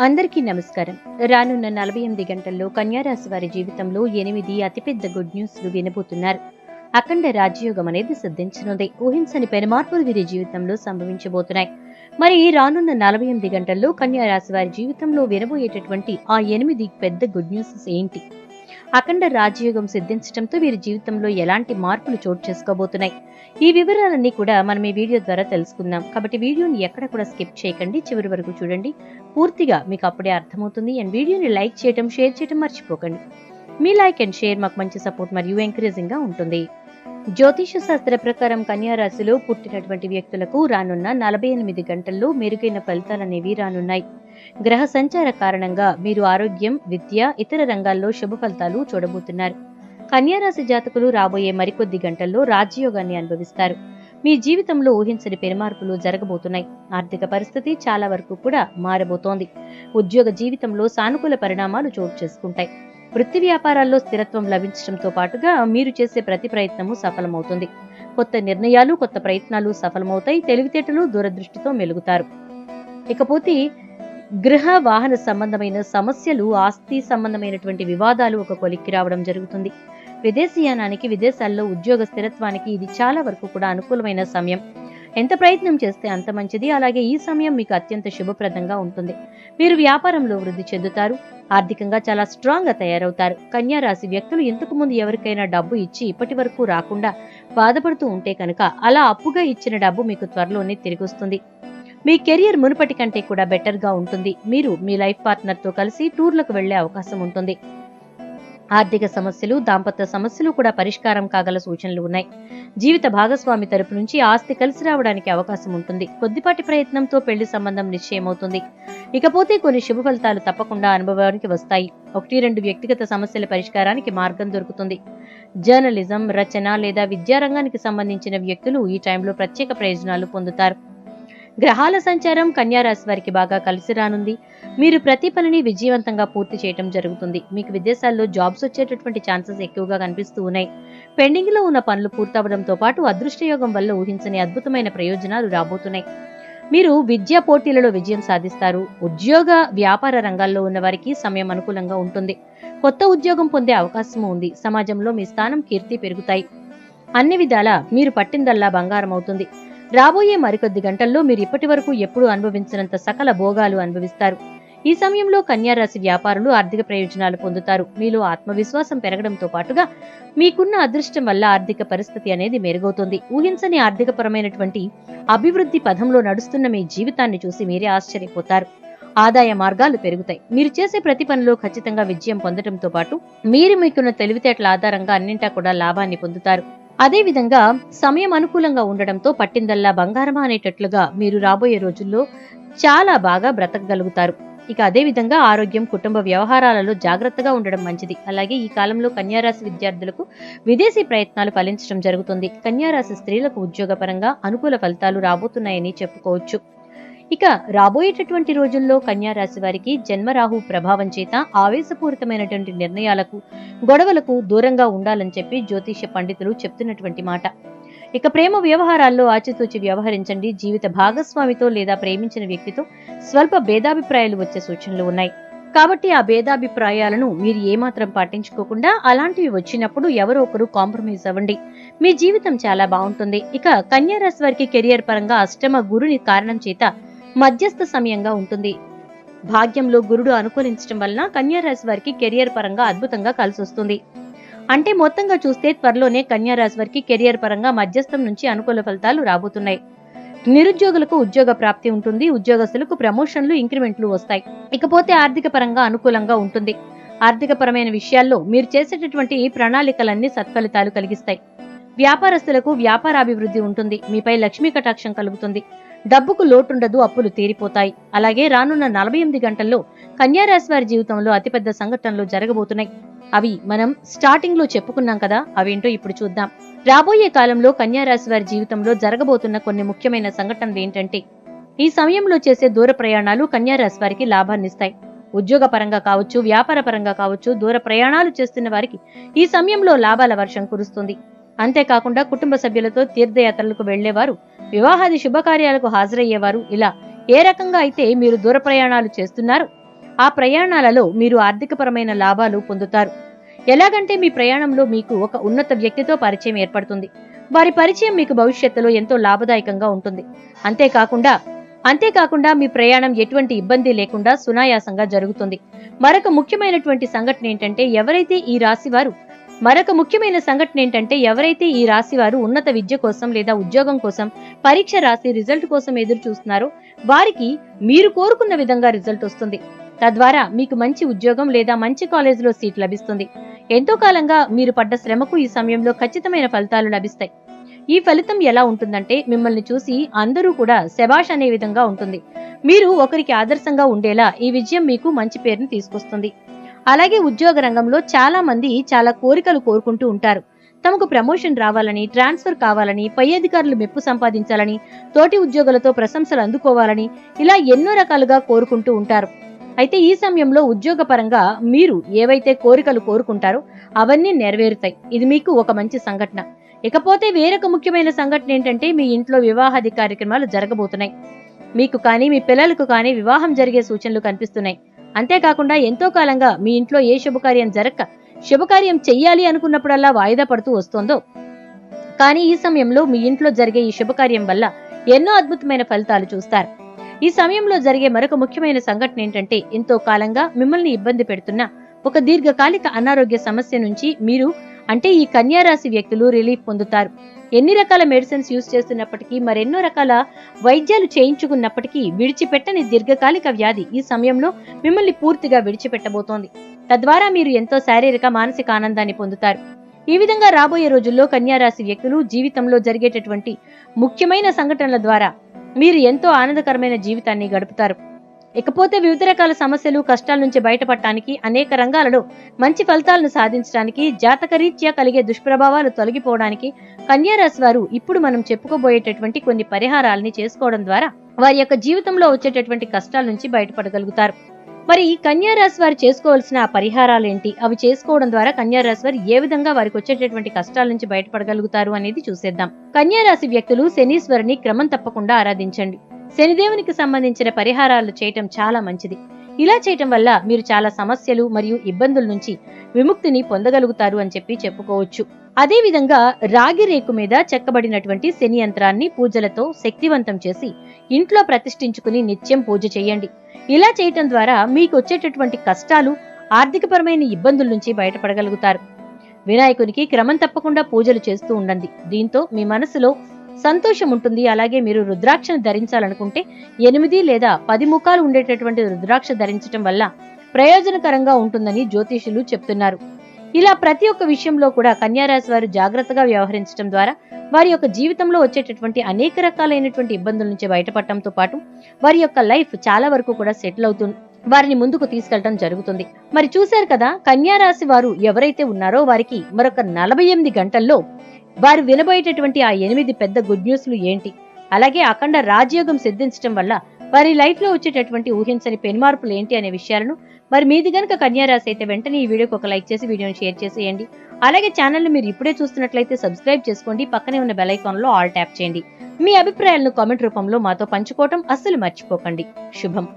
అందరికీ నమస్కారం. రానున్న నలభై ఎనిమిది గంటల్లో కన్యారాశి వారి జీవితంలో ఎనిమిది అతిపెద్ద గుడ్ న్యూస్ వినబోతున్నారు. అఖండ రాజయోగం అనేది సిద్ధించనుంది. ఊహించని పెనుమార్పులు వీరి జీవితంలో సంభవించబోతున్నాయి. మరి రానున్న నలభై ఎనిమిది గంటల్లో కన్యారాశి వారి జీవితంలో వినబోయేటటువంటి ఆ ఎనిమిది పెద్ద గుడ్ న్యూస్ ఏంటి? అఖండ రాజయోగం సిద్ధించడంతో వీరి జీవితంలో ఎలాంటి మార్పులు చోటు చేసుకోబోతున్నాయి? ఈ వివరాలన్నీ కూడా మనం ఈ వీడియో ద్వారా తెలుసుకుందాం. కాబట్టి వీడియోని ఎక్కడ కూడా స్కిప్ చేయకండి. చివరి వరకు చూడండి. పూర్తిగా మీకు అప్పుడే అర్థమవుతుంది. అండ్ వీడియోని లైక్ చేయడం షేర్ చేయడం మర్చిపోకండి. మీ లైక్ అండ్ షేర్ మాకు మంచి సపోర్ట్ మరియు ఎంకరేజింగ్గా ఉంటుంది. జ్యోతిష శాస్త్ర ప్రకారం కన్యారాశిలో పుట్టినటువంటి వ్యక్తులకు రానున్న నలభై ఎనిమిది గంటల్లో మెరుగైన ఫలితాలనేవి రానున్నాయి. గ్రహ సంచార కారణంగా మీరు ఆరోగ్యం విద్య ఇతర రంగాల్లో శుభ ఫలితాలు చూడబోతున్నారు. కన్యారాశి జాతకులు రాబోయే మరికొద్ది గంటల్లో రాజ్యయోగాన్ని అనుభవిస్తారు. మీ జీవితంలో ఊహించని పెనుమార్పులు జరగబోతున్నాయి. ఆర్థిక పరిస్థితి చాలా వరకు కూడా మారబోతోంది. ఉద్యోగ జీవితంలో సానుకూల పరిణామాలు చోటు చేసుకుంటాయి. వృత్తి వ్యాపారాల్లో స్థిరత్వం లభించడంతో పాటుగా మీరు చేసే ప్రతి ప్రయత్నము సఫలమవుతుంది. కొత్త నిర్ణయాలు కొత్త ప్రయత్నాలు సఫలమవుతాయి. తెలివితేటలు దూరదృష్టితో మెలుగుతారు. ఇకపోతే గృహ వాహన సంబంధమైన సమస్యలు ఆస్తి సంబంధమైనటువంటి వివాదాలు ఒక కొలిక్కి రావడం జరుగుతుంది. విదేశీయానానికి విదేశాల్లో ఉద్యోగ స్థిరత్వానికి ఇది చాలా వరకు కూడా అనుకూలమైన సమయం. ఎంత ప్రయత్నం చేస్తే అంత మంచిది. అలాగే ఈ సమయం మీకు అత్యంత శుభప్రదంగా ఉంటుంది. మీరు వ్యాపారంలో వృద్ధి చెందుతారు. ఆర్థికంగా చాలా స్ట్రాంగ్గా తయారవుతారు. కన్యా రాశి వ్యక్తులు ఇంతకు ముందు ఎవరికైనా డబ్బు ఇచ్చి ఇప్పటి వరకు రాకుండా బాధపడుతూ ఉంటే కనుక అలా అప్పుగా ఇచ్చిన డబ్బు మీకు త్వరలోనే తిరిగి వస్తుంది మీ కెరియర్ మునుపటి కంటే కూడా బెటర్గా ఉంటుంది. మీరు మీ లైఫ్ పార్ట్నర్తో కలిసి టూర్లకు వెళ్ళే అవకాశం ఉంటుంది. ఆర్థిక సమస్యలు దాంపత్య సమస్యలు కూడా పరిష్కారం కాగల సూచనలు ఉన్నాయి. జీవిత భాగస్వామి తరపు నుంచి ఆస్తి కలిసి రావడానికి అవకాశం ఉంటుంది. కొద్దిపాటి ప్రయత్నంతో పెళ్ళి సంబంధం నిశ్చయమవుతుంది. ఇకపోతే కొన్ని శుభ ఫలితాలు తప్పకుండా అనుభవానికి వస్తాయి. ఒకటి రెండు వ్యక్తిగత సమస్యల పరిష్కారానికి మార్గం దొరుకుతుంది. జర్నలిజం రచన లేదా విద్యారంగానికి సంబంధించిన వ్యక్తులు ఈ టైంలో ప్రత్యేక ప్రయోజనాలు పొందుతారు. గ్రహాల సంచారం కన్యారాశి వారికి బాగా కలిసి రానుంది. మీరు ప్రతి పనిని విజయవంతంగా పూర్తి చేయడం జరుగుతుంది. మీకు విదేశాల్లో జాబ్స్ వచ్చేటటువంటి ఛాన్సెస్ ఎక్కువగా కనిపిస్తూ ఉన్నాయి. పెండింగ్లో ఉన్న పనులు పూర్తవడంతో పాటు అదృష్టయోగం వల్ల ఊహించని అద్భుతమైన ప్రయోజనాలు రాబోతున్నాయి. మీరు విద్యా పోటీలలో విజయం సాధిస్తారు. ఉద్యోగ వ్యాపార రంగాల్లో ఉన్న వారికి సమయం అనుకూలంగా ఉంటుంది. కొత్త ఉద్యోగం పొందే అవకాశం ఉంది. సమాజంలో మీ స్థానం కీర్తి పెరుగుతాయి. అన్ని విధాలా మీరు పట్టిందల్లా బంగారం అవుతుంది. రాబోయే మరికొద్ది గంటల్లో మీరు ఇప్పటి వరకు ఎప్పుడూ అనుభవించినంత సకల భోగాలు అనుభవిస్తారు. ఈ సమయంలో కన్యారాశి వ్యాపారులు ఆర్థిక ప్రయోజనాలు పొందుతారు. మీలో ఆత్మవిశ్వాసం పెరగడంతో పాటుగా మీకున్న అదృష్టం వల్ల ఆర్థిక పరిస్థితి అనేది మెరుగవుతుంది. ఊహించని ఆర్థికపరమైనటువంటి అభివృద్ధి పథంలో నడుస్తున్న మీ జీవితాన్ని చూసి మీరే ఆశ్చర్యపోతారు. ఆదాయ మార్గాలు పెరుగుతాయి. మీరు చేసే ప్రతి పనిలో ఖచ్చితంగా విజయం పొందడంతో పాటు మీరు మీకున్న తెలివితేటల ఆధారంగా అన్నింటా కూడా లాభాన్ని పొందుతారు. అదేవిధంగా సమయం అనుకూలంగా ఉండడంతో పట్టిందల్లా బంగారమా అనేటట్లుగా మీరు రాబోయే రోజుల్లో చాలా బాగా బ్రతకగలుగుతారు. ఇక అదే విధంగా ఆరోగ్యం కుటుంబ వ్యవహారాలలో జాగ్రత్తగా ఉండడం మంచిది. అలాగే ఈ కాలంలో కన్యారాశి విద్యార్థులకు విదేశీ ప్రయత్నాలు ఫలించడం జరుగుతుంది. కన్యారాశి స్త్రీలకు ఉద్యోగపరంగా అనుకూల ఫలితాలు రాబోతున్నాయని చెప్పుకోవచ్చు. ఇక రాబోయేటటువంటి రోజుల్లో కన్యారాశి వారికి జన్మరాహు ప్రభావం చేత ఆవేశపూరితమైనటువంటి నిర్ణయాలకు గొడవలకు దూరంగా ఉండాలని చెప్పి జ్యోతిష్య పండితులు చెప్తున్నటువంటి మాట. ఇక ప్రేమ వ్యవహారాల్లో ఆచితూచి వ్యవహరించండి. జీవిత భాగస్వామితో లేదా ప్రేమించిన వ్యక్తితో స్వల్ప భేదాభిప్రాయాలు వచ్చే సూచనలు ఉన్నాయి. కాబట్టి ఆ భేదాభిప్రాయాలను మీరు ఏమాత్రం పాటించుకోకుండా అలాంటివి వచ్చినప్పుడు ఎవరో ఒకరు కాంప్రమైజ్ అవ్వండి. మీ జీవితం చాలా బాగుంటుంది. ఇక కన్యారాశి వారికి కెరియర్ పరంగా అష్టమ గురుని కారణం చేత మధ్యస్థ సమయంగా ఉంటుంది. భాగ్యంలో గురుడు అనుకూలించడం వలన కన్యారాశి వారికి కెరియర్ పరంగా అద్భుతంగా కలిసి వస్తుంది. అంటే మొత్తంగా చూస్తే త్వరలోనే కన్యారాశి వారికి కెరియర్ పరంగా మధ్యస్థం నుంచి అనుకూల ఫలితాలు రాబోతున్నాయి. నిరుద్యోగులకు ఉద్యోగ ప్రాప్తి ఉంటుంది. ఉద్యోగస్తులకు ప్రమోషన్లు ఇంక్రిమెంట్లు వస్తాయి. ఇకపోతే ఆర్థిక పరంగా అనుకూలంగా ఉంటుంది. ఆర్థిక పరమైన విషయాల్లో మీరు చేసేటటువంటి ప్రణాళికలన్నీ సత్ఫలితాలు కలిగిస్తాయి. వ్యాపారస్తులకు వ్యాపారాభివృద్ధి ఉంటుంది. మీపై లక్ష్మీ కటాక్షం కలుగుతుంది. డబ్బుకు లోటుండదు అప్పులు తీరిపోతాయి. అలాగే రానున్న నలభై ఎనిమిది గంటల్లో కన్యారాశి వారి జీవితంలో అతిపెద్ద సంఘటనలు జరగబోతున్నాయి. అవి మనం స్టార్టింగ్లో చెప్పుకున్నాం కదా అవేంటో ఇప్పుడు చూద్దాం. రాబోయే కాలంలో కన్యారాశి వారి జీవితంలో జరగబోతున్న కొన్ని ముఖ్యమైన సంఘటనలు ఏంటంటే ఈ సమయంలో చేసే దూర ప్రయాణాలు కన్యారాశి వారికి లాభాన్నిస్తాయి ఉద్యోగ పరంగా కావచ్చు వ్యాపార పరంగా కావచ్చు దూర ప్రయాణాలు చేస్తున్న వారికి ఈ సమయంలో లాభాల వర్షం కురుస్తుంది. అంతేకాకుండా కుటుంబ సభ్యులతో తీర్థయాత్రలకు వెళ్ళేవారు వివాహాది శుభకార్యాలకు హాజరయ్యేవారు. ఇలా ఏ రకంగా అయితే మీరు దూర ప్రయాణాలు చేస్తున్నారు ఆ ప్రయాణాలలో మీరు ఆర్థికపరమైన లాభాలు పొందుతారు. ఎలాగంటే మీ ప్రయాణంలో మీకు ఒక ఉన్నత వ్యక్తితో పరిచయం ఏర్పడుతుంది. వారి పరిచయం మీకు భవిష్యత్తులో ఎంతో లాభదాయకంగా ఉంటుంది. అంతేకాకుండా అంతేకాకుండా మీ ప్రయాణం ఎటువంటి ఇబ్బంది లేకుండా సునాయాసంగా జరుగుతుంది. మరొక ముఖ్యమైనటువంటి సంఘటన ఏంటంటే ఎవరైతే ఈ రాశి వారు మరొక ముఖ్యమైన సంఘటన ఏంటంటే ఎవరైతే ఈ రాశి వారు ఉన్నత విద్య కోసం లేదా ఉద్యోగం కోసం పరీక్ష రాసి రిజల్ట్ కోసం ఎదురు చూస్తున్నారో వారికి మీరు కోరుకున్న విధంగా రిజల్ట్ వస్తుంది. తద్వారా మీకు మంచి ఉద్యోగం లేదా మంచి కాలేజీలో సీట్ లభిస్తుంది. ఎంతో కాలంగా మీరు పడ్డ శ్రమకు ఈ సమయంలో ఖచ్చితమైన ఫలితాలు లభిస్తాయి. ఈ ఫలితం ఎలా ఉంటుందంటే మిమ్మల్ని చూసి అందరూ కూడా శబాష్ అనే విధంగా ఉంటుంది. మీరు ఒకరికి ఆదర్శంగా ఉండేలా ఈ విజయం మీకు మంచి పేరుని తీసుకొస్తుంది. అలాగే ఉద్యోగ రంగంలో చాలా మంది చాలా కోరికలు కోరుకుంటూ ఉంటారు. తమకు ప్రమోషన్ రావాలని ట్రాన్స్ఫర్ కావాలని పై అధికారులు మెప్పు సంపాదించాలని తోటి ఉద్యోగులతో ప్రశంసలు అందుకోవాలని ఇలా ఎన్నో రకాలుగా కోరుకుంటూ ఉంటారు. అయితే ఈ సమయంలో ఉద్యోగపరంగా మీరు ఏవైతే కోరికలు కోరుకుంటారో అవన్నీ నెరవేరుతాయి. ఇది మీకు ఒక మంచి సంఘటన. ఇకపోతే వేరొక ముఖ్యమైన సంఘటన ఏంటంటే మీ ఇంట్లో వివాహాది కార్యక్రమాలు జరగబోతున్నాయి. మీకు కానీ మీ పిల్లలకు కానీ వివాహం జరిగే సూచనలు కనిపిస్తున్నాయి. అంతేకాకుండా ఎంతో కాలంగా మీ ఇంట్లో ఏ శుభకార్యం జరగక శుభకార్యం చెయ్యాలి అనుకున్నప్పుడల్లా వాయిదా పడుతూ వస్తోందో. కానీ ఈ సమయంలో మీ ఇంట్లో జరిగే ఈ శుభకార్యం వల్ల ఎన్నో అద్భుతమైన ఫలితాలు చూస్తారు. ఈ సమయంలో జరిగే మరొక ముఖ్యమైన సంఘటన ఏంటంటే ఎంతో కాలంగా మిమ్మల్ని ఇబ్బంది పెడుతున్న ఒక దీర్ఘకాలిక అనారోగ్య సమస్య నుంచి మీరు అంటే ఈ కన్యారాశి వ్యక్తులు రిలీఫ్ పొందుతారు. ఎన్ని రకాల మెడిసిన్స్ యూజ్ చేస్తున్నప్పటికీ మరెన్నో రకాల వైద్యాలు చేయించుకున్నప్పటికీ విడిచిపెట్టని దీర్ఘకాలిక వ్యాధి ఈ సమయంలో మిమ్మల్ని పూర్తిగా విడిచిపెట్టబోతోంది. తద్వారా మీరు ఎంతో శారీరక మానసిక ఆనందాన్ని పొందుతారు. ఈ విధంగా రాబోయే రోజుల్లో కన్యారాశి వ్యక్తులు జీవితంలో జరిగేటటువంటి ముఖ్యమైన సంఘటనల ద్వారా మీరు ఎంతో ఆనందకరమైన జీవితాన్ని గడుపుతారు. ఇకపోతే వివిధ రకాల సమస్యలు కష్టాల నుంచి బయటపడటానికి అనేక రంగాలలో మంచి ఫలితాలను సాధించడానికి జాతకరీత్యా కలిగే దుష్ప్రభావాలు తొలగిపోవడానికి కన్యారాశి వారు ఇప్పుడు మనం చెప్పుకోబోయేటటువంటి కొన్ని పరిహారాలని చేసుకోవడం ద్వారా వారి యొక్క జీవితంలో వచ్చేటటువంటి కష్టాల నుంచి బయటపడగలుగుతారు. మరి ఈ కన్యారాశి వారు చేసుకోవాల్సిన పరిహారాలు ఏంటి? అవి చేసుకోవడం ద్వారా కన్యారాశి వారు ఏ విధంగా వారికి వచ్చేటటువంటి కష్టాల నుంచి బయటపడగలుగుతారు అనేది చూసేద్దాం. కన్యారాశి వ్యక్తులు శనీశ్వరుని క్రమం తప్పకుండా ఆరాధించండి. శనిదేవునికి సంబంధించిన పరిహారాలు చేయటం చాలా మంచిది. ఇలా చేయటం వల్ల మీరు చాలా సమస్యలు మరియు ఇబ్బందుల నుంచి విముక్తిని పొందగలుగుతారు అని చెప్పి చెప్పుకోవచ్చు. అదే విధంగా రాగి రేకు మీద చెక్కబడినటువంటి శని యంత్రాన్ని పూజలతో శక్తివంతం చేసి ఇంట్లో ప్రతిష్ఠించుకుని నిత్యం పూజ చేయండి. ఇలా చేయటం ద్వారా మీకు వచ్చేటటువంటి కష్టాలు ఆర్థికపరమైన ఇబ్బందుల నుంచి బయటపడగలుగుతారు. వినాయకునికి క్రమం తప్పకుండా పూజలు చేస్తూ ఉండండి. దీంతో మీ మనసులో సంతోషం ఉంటుంది అలాగే మీరు రుద్రాక్షను ధరించాలనుకుంటే ఎనిమిది లేదా పది ముఖాలు ఉండేటటువంటి రుద్రాక్ష ధరించటం వల్ల ప్రయోజనకరంగా ఉంటుందని జ్యోతిషులు చెప్తున్నారు. ఇలా ప్రతి ఒక్క విషయంలో కూడా కన్యారాశి వారు జాగ్రత్తగా వ్యవహరించడం ద్వారా వారి యొక్క జీవితంలో వచ్చేటటువంటి అనేక రకాలైనటువంటి ఇబ్బందుల నుంచి బయటపడటంతో పాటు వారి యొక్క లైఫ్ చాలా వరకు కూడా సెటిల్ అవుతుంది వారిని ముందుకు తీసుకెళ్ళడం జరుగుతుంది. మరి చూశారు కదా కన్యారాశి వారు ఎవరైతే ఉన్నారో వారికి మరొక నలభై ఎనిమిది గంటల్లో వారు వినబోయేటటువంటి ఆ ఎనిమిది పెద్ద గుడ్ న్యూస్లు ఏంటి? అలాగే అఖండ రాజయోగం సిద్ధించడం వల్ల వారి లైఫ్లో వచ్చేటటువంటి ఊహించని పెనుమార్పులు ఏంటి అనే విషయాలను మరి మీది గనక కన్యారాశి అయితే వెంటనే ఈ వీడియోకి ఒక లైక్ చేసి వీడియోని షేర్ చేసేయండి. అలాగే ఛానల్ మీరు ఇప్పుడే చూస్తున్నట్లయితే సబ్స్క్రైబ్ చేసుకోండి పక్కనే ఉన్న బెల్ ఐకాన్లో ఆల్ ట్యాప్ చేయండి. మీ అభిప్రాయాలను కామెంట్ రూపంలో మాతో పంచుకోవటం అస్సలు మర్చిపోకండి. శుభం.